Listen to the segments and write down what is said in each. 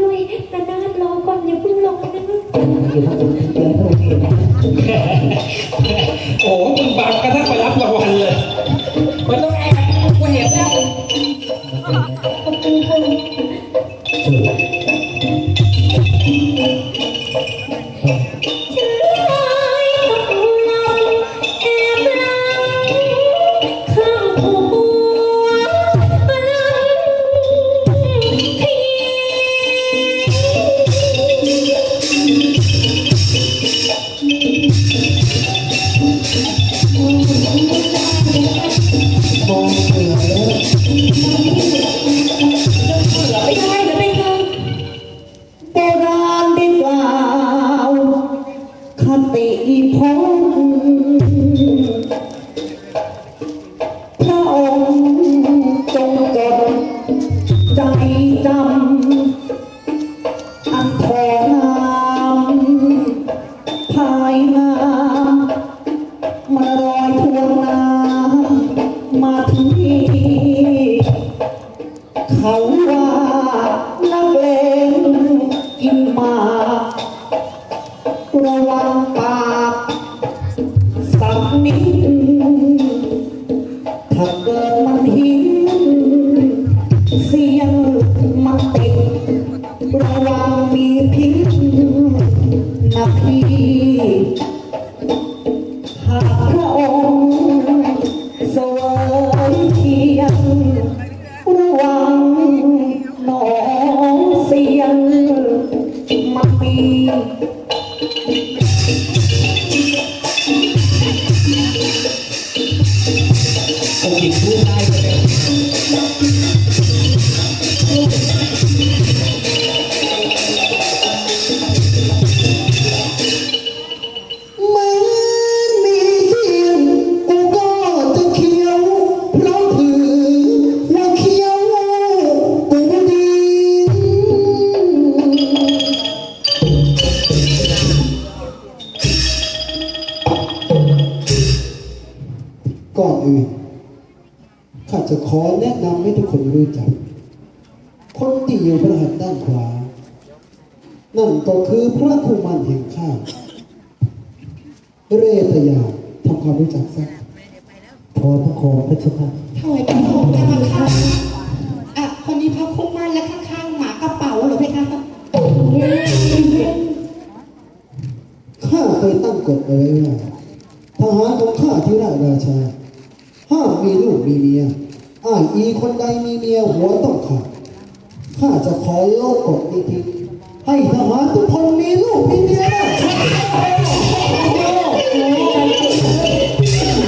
ด้วยนานาดรอก่อนอย่าเพิ่งลงนะอยู่ข้างบนนเข้าไปที่โอ้โหมึงบังกระทั่งไปรับรางวัลเลย มันต้องแอบ เขาว่านักเลงกินมาระวัง ถ้าเกิดมันหินเสียงมันติดระวังมีพิษนะพี่หากพระองค์เสวยเทียงระวังหนองเสียงมันมี ถือว่าเคียวกูดีก่อนอื่น จะขอแนะนำให้ทุกคนรู้จัก คนที่อยู่พระหัตถ์ด้านขวา นั่นก็คือพระคุมันแห่งข้าเรตยาทำความรู้จักซะพอพระโคพระเจ้าค่ะถวายบังคมเจ้าค่ะอะคนนี้พระคุกมันและข้างๆหมากระเป๋าเหรอเพคะข้าเคยตั้งกฎเอาไว้ว่าทหารของข้าที่ราชราชาห้ามมีลูกมีเมีย อ้ายอีคนใดมีเมียหัวต้องขาดข้าจะขอลดกฎนี้ทิ้งให้ทหารทุกคนมีลูกมีเมีย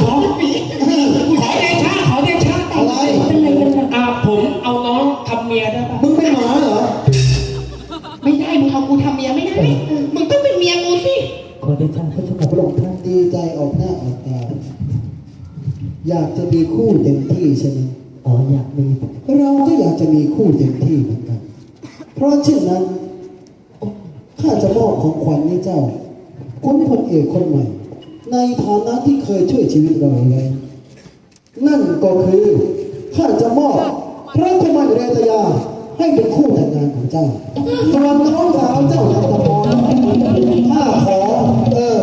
ขอเดชะขอเดชะอะไรเป็นไรกันนะอาผมเอาน้องทำเมียได้ปะมึงเป็นหมาเหรอ ไม่ได้ มึงเอากูทำเมียไม่ได้ มึงต้องเป็นเมียกูสิ ขอได้ช่างพระเจ้าค่ะพระองค์ท่านดีใจออกหน้าออกตาอยากจะมีคู่เต็มที่ใช่ไหม อ๋ออยากมี เราก็อยากจะมีคู่เต็มที่เหมือนกัน เพราะเช่นนั้นข้าจะมอบของขวัญให้เจ้าค้นคนเอกคนใหม่ ในฐานะที่เคยช่วยชีวิตเราไว้นั่นก็คือข้าจะมอบพระกุมารเรตยาให้เป็นคู่แต่งงานของเจ้าส่วนน้องสาวเจ้าจัตพรข้าขอเออ